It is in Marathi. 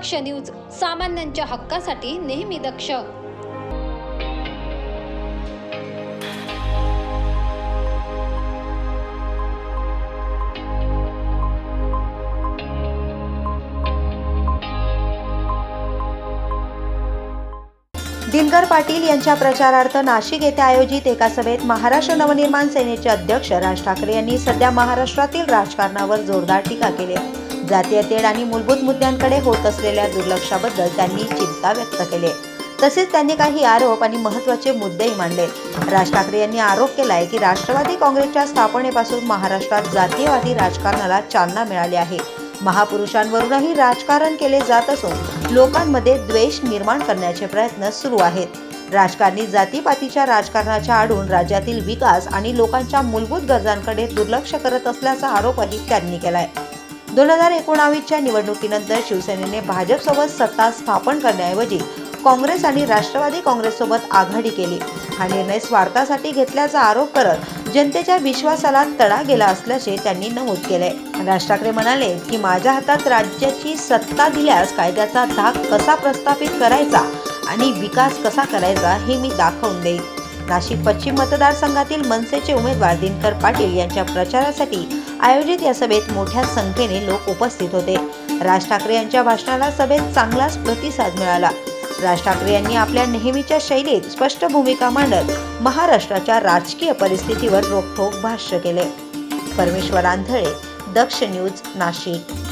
दक्ष न्यूज सामान्यांच्या हक्कासाठी नेहमी दक्ष दिनकर पाटील यांच्या प्रचारार्थ नाशिक येथे आयोजित एका सभेत महाराष्ट्र नवनिर्माण सेनेचे अध्यक्ष राज ठाकरे यांनी सध्या महाराष्ट्रातील राजकारणावर जोरदार टीका केली आहे. जातीय तेढ आणि मूलभूत मुद्द्यांकडे होत असलेल्या दुर्लक्षाबद्दल त्यांनी चिंता व्यक्त केली. तसेच त्यांनी काही आरोप आणि महत्त्वाचे मुद्देही मांडले. राज ठाकरे यांनी आरोप केलाय की राष्ट्रवादी काँग्रेसच्या स्थापनेपासून महाराष्ट्रात जातीयवादी राजकारणाला चालना मिळाली आहे. महापुरुषांवरूनही राजकारण केले जात असून लोकांमध्ये द्वेष निर्माण करण्याचे प्रयत्न सुरू आहेत. राजकारणी जातीपातीच्या राजकारणाच्या आडून राज्यातील विकास आणि लोकांच्या मूलभूत गरजांकडे दुर्लक्ष करत असल्याचा आरोपही त्यांनी केलाय. दोन हजार एकोणावीसच्या निवडणुकीनंतर शिवसेनेने भाजपसोबत सत्ता स्थापन करण्याऐवजी काँग्रेस आणि राष्ट्रवादी काँग्रेससोबत आघाडी केली हा निर्णय स्वार्थासाठी घेतल्याचा आरोप करत जनतेच्या विश्वासाला तडा गेला असल्याचे त्यांनी नमूद केले. राज ठाकरे म्हणाले की माझ्या हातात राज्याची सत्ता दिल्यास कायद्याचा धाक कसा प्रस्थापित करायचा आणि विकास कसा करायचा हे मी दाखवून देईन. नाशिक पश्चिम मतदारसंघातील मनसेचे उमेदवार दिनकर पाटील यांच्या प्रचारासाठी आयोजित या सभेत मोठ्या संख्येने लोक उपस्थित होते. राज ठाकरे यांच्या भाषणाला सभेत चांगलाच प्रतिसाद मिळाला. राज ठाकरे यांनी आपल्या नेहमीच्या शैलीत स्पष्ट भूमिका मांडत महाराष्ट्राच्या राजकीय परिस्थितीवर रोखोक भाष्य केले. परमेश्वर आंधळे दक्ष न्यूज नाशिक.